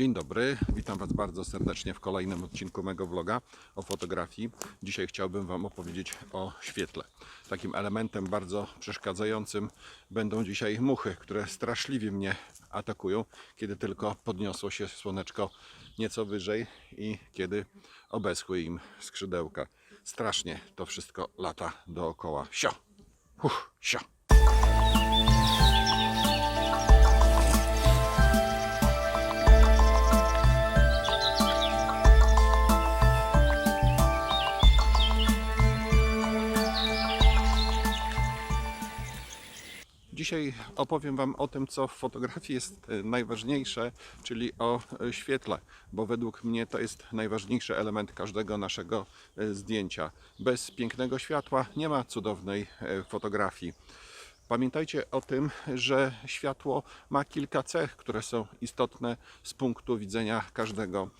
Dzień dobry, witam Was bardzo serdecznie w kolejnym odcinku mego vloga o fotografii. Dzisiaj chciałbym Wam opowiedzieć o świetle. Takim elementem bardzo przeszkadzającym będą dzisiaj muchy, które straszliwie mnie atakują, kiedy tylko podniosło się słoneczko nieco wyżej i kiedy obeschły im skrzydełka. Strasznie to wszystko lata dookoła. Sio! Huch, sio! Dzisiaj opowiem Wam o tym, co w fotografii jest e, najważniejsze, czyli o e, świetle, bo według mnie to jest najważniejszy element każdego naszego e, zdjęcia. Bez pięknego światła nie ma cudownej fotografii. Pamiętajcie o tym, że światło ma kilka cech, które są istotne z punktu widzenia każdego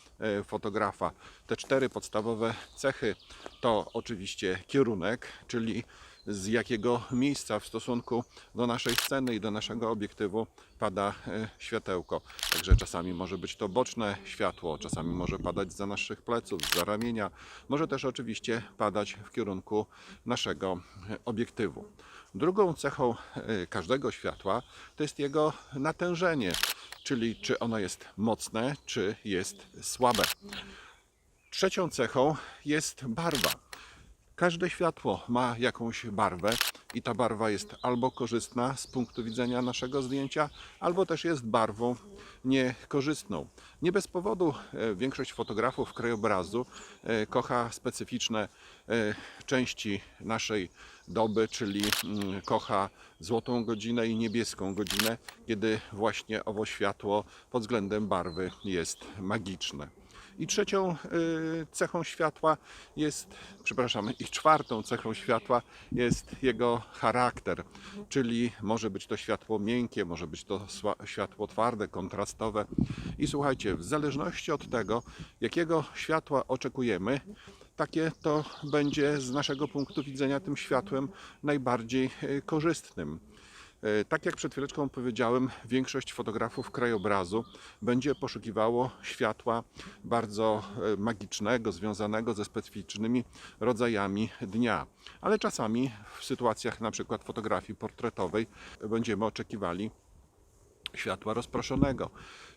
fotografa. Te cztery podstawowe cechy to oczywiście kierunek, czyli z jakiego miejsca w stosunku do naszej sceny i do naszego obiektywu pada e, światełko. Także czasami może być to boczne światło, czasami może padać za naszych pleców, za ramienia, może też oczywiście padać w kierunku naszego e, obiektywu. Drugą cechą e, każdego światła to jest jego natężenie, czyli czy ono jest mocne, czy jest słabe. Trzecią cechą jest barwa. Każde światło ma jakąś barwę i ta barwa jest albo korzystna z punktu widzenia naszego zdjęcia, albo też jest barwą niekorzystną. Nie bez powodu e, większość fotografów krajobrazu e, kocha specyficzne e, części naszej doby, czyli mm, kocha złotą godzinę i niebieską godzinę, kiedy właśnie owo światło pod względem barwy jest magiczne. I trzecią y, cechą światła jest, przepraszam, i czwartą cechą światła jest jego charakter, czyli może być to światło miękkie, może być to światło twarde, kontrastowe. I słuchajcie, w zależności od tego, jakiego światła oczekujemy, takie to będzie z naszego punktu widzenia tym światłem najbardziej y, korzystnym. E, Tak jak przed chwileczką powiedziałem, większość fotografów krajobrazu będzie poszukiwało światła bardzo e, magicznego, związanego ze specyficznymi rodzajami dnia. Ale czasami w sytuacjach przykład fotografii portretowej będziemy oczekiwali światła rozproszonego.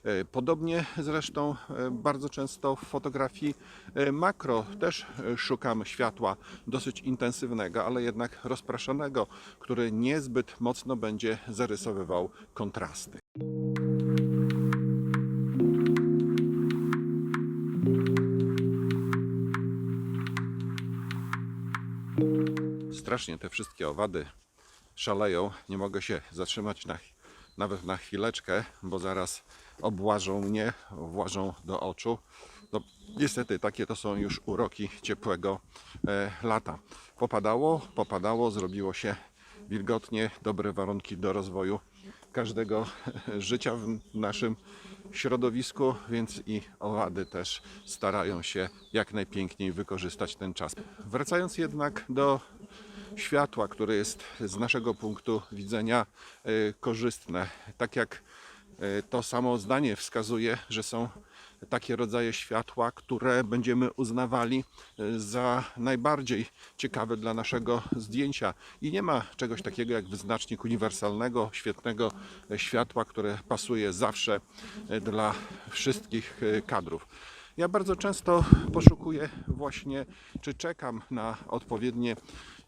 E, Podobnie zresztą e, bardzo często w fotografii e, makro też e, szukam światła dosyć intensywnego, ale jednak rozproszonego, który niezbyt mocno będzie zarysowywał kontrasty. Strasznie te wszystkie owady szaleją. Nie mogę się zatrzymać na, nawet na chwileczkę, bo zaraz obłażą mnie, włażą do oczu. No, niestety, takie to są już uroki ciepłego e, lata. Popadało, popadało, zrobiło się wilgotnie, dobre warunki do rozwoju każdego życia w naszym środowisku, więc i owady też starają się jak najpiękniej wykorzystać ten czas. Wracając jednak do światła, które jest z naszego punktu widzenia e, korzystne. Tak jak e, to samo zdanie wskazuje, że są takie rodzaje światła, które będziemy uznawali e, za najbardziej ciekawe dla naszego zdjęcia. I nie ma czegoś takiego jak wyznacznik uniwersalnego, świetnego światła, które pasuje zawsze dla wszystkich kadrów. Ja bardzo często poszukuję właśnie, czy czekam na odpowiednie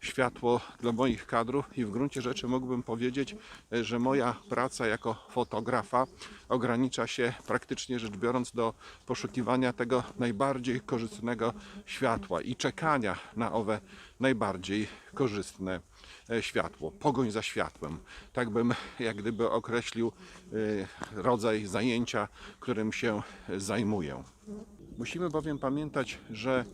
światło dla moich kadrów i w gruncie rzeczy mógłbym powiedzieć, że moja praca jako fotografa ogranicza się praktycznie rzecz biorąc do poszukiwania tego najbardziej korzystnego światła i czekania na owe najbardziej korzystne e, światło, pogoń za światłem. Tak bym jak gdyby określił e, rodzaj zajęcia, którym się zajmuję. Musimy bowiem pamiętać, że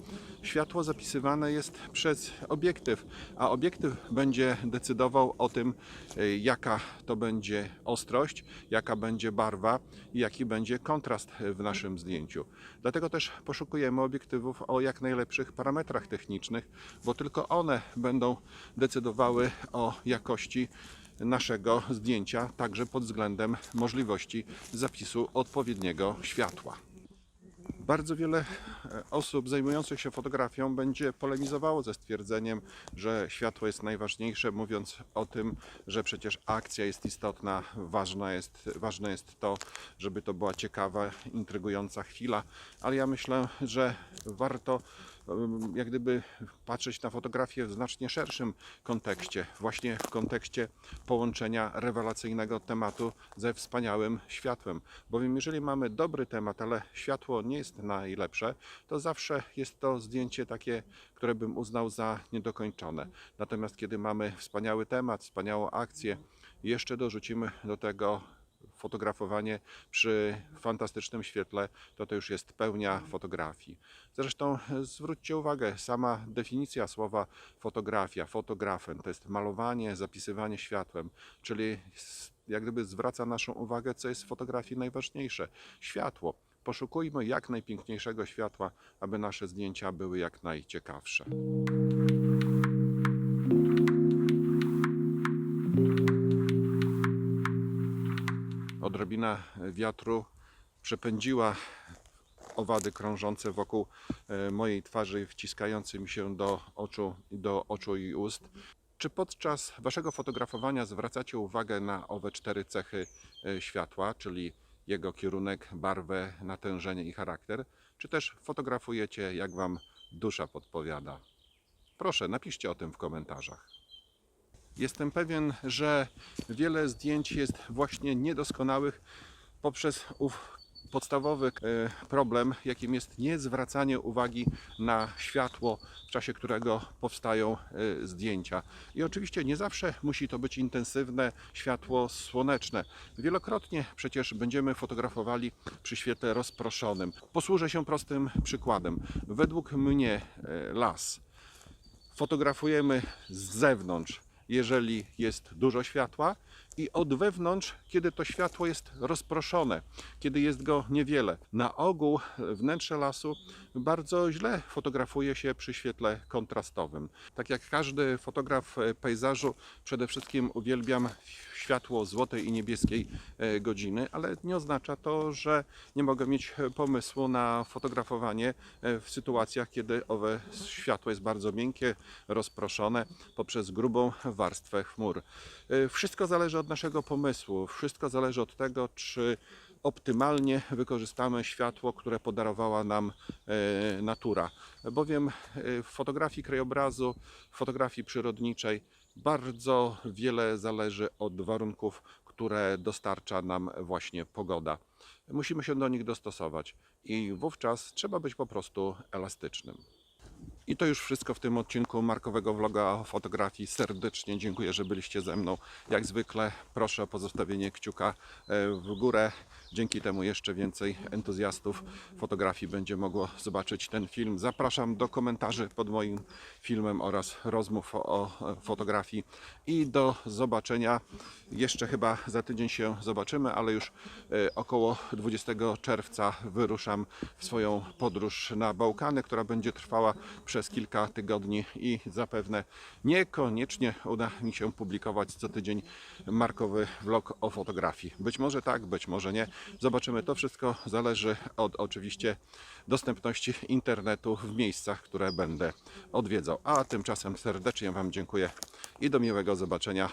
światło zapisywane jest przez obiektyw, a obiektyw będzie decydował o tym, e, jaka to będzie ostrość, jaka będzie barwa i jaki będzie kontrast w naszym zdjęciu. Dlatego też poszukujemy obiektywów o jak najlepszych parametrach technicznych, bo tylko one będą decydowały o jakości naszego zdjęcia, także pod względem możliwości zapisu odpowiedniego światła. Bardzo wiele e, osób zajmujących się fotografią będzie polemizowało ze stwierdzeniem, że światło jest najważniejsze, mówiąc o tym, że przecież akcja jest istotna, ważna jest, ważne jest to, żeby to była ciekawa, intrygująca chwila, ale ja myślę, że warto jak gdyby patrzeć na fotografię w znacznie szerszym kontekście, właśnie w kontekście połączenia rewelacyjnego tematu ze wspaniałym światłem. Bowiem jeżeli mamy dobry temat, ale światło nie jest najlepsze, to zawsze jest to zdjęcie takie, które bym uznał za niedokończone. Natomiast kiedy mamy wspaniały temat, wspaniałą akcję, jeszcze dorzucimy do tego fotografowanie przy fantastycznym świetle, to to już jest pełnia fotografii. Zresztą e, zwróćcie uwagę, sama definicja słowa fotografia, fotografen, to jest malowanie, zapisywanie światłem, czyli jak gdyby zwraca naszą uwagę, co jest w fotografii najważniejsze. Światło. Poszukujmy jak najpiękniejszego światła, aby nasze zdjęcia były jak najciekawsze. Odrobina wiatru przepędziła owady krążące wokół e, mojej twarzy, wciskające mi się do oczu, do oczu i ust. Czy podczas Waszego fotografowania zwracacie uwagę na owe cztery cechy e, światła, czyli jego kierunek, barwę, natężenie i charakter? Czy też fotografujecie, jak Wam dusza podpowiada? Proszę, napiszcie o tym w komentarzach. Jestem pewien, że wiele zdjęć jest właśnie niedoskonałych poprzez ów podstawowy e, problem, jakim jest niezwracanie uwagi na światło, w czasie którego powstają e, zdjęcia. I oczywiście nie zawsze musi to być intensywne światło słoneczne. Wielokrotnie przecież będziemy fotografowali przy świetle rozproszonym. Posłużę się prostym przykładem. Według mnie e, las fotografujemy z zewnątrz, jeżeli jest dużo światła, i od wewnątrz, kiedy to światło jest rozproszone, kiedy jest go niewiele. Na ogół wnętrze lasu bardzo źle fotografuje się przy świetle kontrastowym. Tak jak każdy fotograf e, pejzażu, przede wszystkim uwielbiam światło złotej i niebieskiej e, godziny, ale nie oznacza to, że nie mogę mieć e, pomysłu na fotografowanie e, w sytuacjach, kiedy owe światło jest bardzo miękkie, rozproszone poprzez grubą warstwę chmur. E, Wszystko zależy od naszego pomysłu, wszystko zależy od tego, czy optymalnie wykorzystamy światło, które podarowała nam e, natura. Bowiem e, w fotografii krajobrazu, w fotografii przyrodniczej bardzo wiele zależy od warunków, które dostarcza nam właśnie pogoda. Musimy się do nich dostosować i wówczas trzeba być po prostu elastycznym. I to już wszystko w tym odcinku markowego vloga o fotografii. Serdecznie dziękuję, że byliście ze mną. Jak zwykle proszę o pozostawienie kciuka e, w górę. Dzięki temu jeszcze więcej entuzjastów fotografii będzie mogło zobaczyć ten film. Zapraszam do komentarzy pod moim filmem oraz rozmów o fotografii i do zobaczenia. Jeszcze chyba za tydzień się zobaczymy, ale już e, około 20 czerwca wyruszam w swoją podróż na Bałkany, która będzie trwała przez kilka tygodni i zapewne niekoniecznie uda mi się publikować co tydzień markowy vlog o fotografii. Być może tak, być może nie. Zobaczymy. To wszystko zależy od oczywiście dostępności internetu w miejscach, które będę odwiedzał. A tymczasem serdecznie Wam dziękuję i do miłego zobaczenia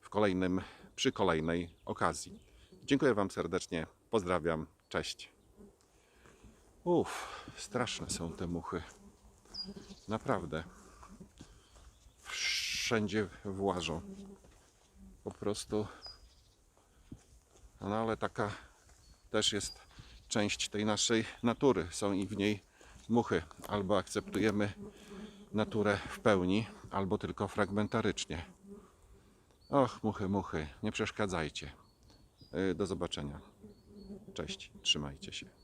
w kolejnym, przy kolejnej okazji. Dziękuję Wam serdecznie. Pozdrawiam. Cześć. Uff, straszne są te muchy. Naprawdę. Wszędzie włażą. Po prostu. No ale taka też jest część tej naszej natury. Są i w niej muchy. Albo akceptujemy naturę w pełni, albo tylko fragmentarycznie. Och, muchy, muchy, nie przeszkadzajcie. Yy, Do zobaczenia. Cześć, trzymajcie się.